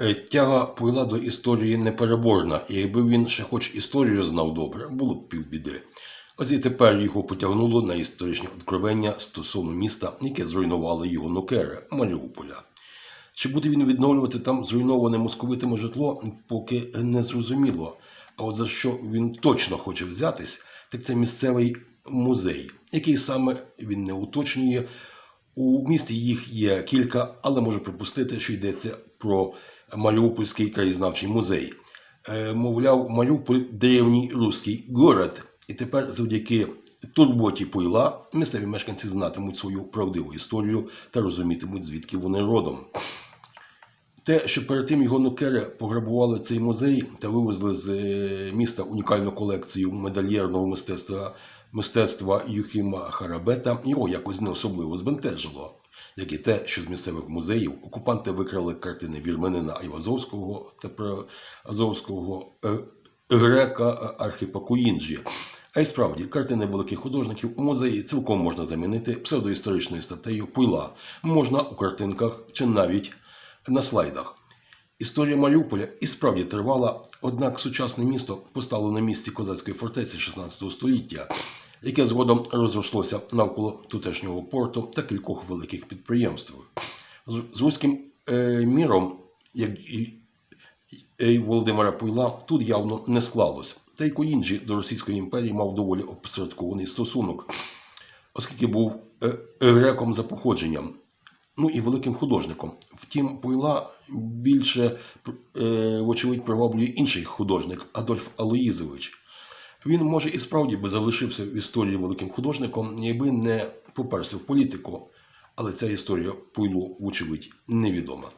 Е, Тяга Пойла до історії непереборна, і якби він ще хоч історію знав добре, було б півбіди. Ось і тепер його потягнуло на історичні откровення стосовно міста, яке зруйнувало його нокери Маріуполя. Чи буде він відновлювати там зруйноване московитами житло, поки не зрозуміло. А от за що він точно хоче взятись, так це місцевий музей, який саме він не уточнює. У місті їх є кілька, але можу припустити, що йдеться про Маріупольський краєзнавчий музей. Е, Мовляв, Маріуполь древній руський город, і тепер завдяки турботі Пойла місцеві мешканці знатимуть свою правдиву історію та розумітимуть, звідки вони родом. Те, що перед тим його нукери пограбували цей музей та вивезли з е, міста унікальну колекцію медальєрного мистецтва, мистецтва Юхіма Харабета, його якось не особливо збентежило. Як і те, що з місцевих музеїв окупанти викрали картини вірменина Айвазовського та Азовського е, грека е, Архіпа Куїнджі. А й справді, картини великих художників у музеї цілком можна замінити псевдоісторичною статтею Пуйла. Можна у картинках чи навіть на слайдах. Історія Маріуполя і справді тривала, однак сучасне місто постало на місці козацької фортеці 16 століття, яке згодом розрослося навколо тутешнього порту та кількох великих підприємств. З, руським е, міром, як і, і Володимира Пуйла, тут явно не склалось. Та й Коїнджі до Російської імперії мав доволі опосередкований стосунок, оскільки був е, греком за походженням ну і великим художником. Втім, Пойла більше, е, вочевидь, приваблює інший художник Адольф Алоїзович. Він, може, і справді би залишився в історії великим художником, якби не поперся в політику, але ця історія Пуйлу, вочевидь, невідома.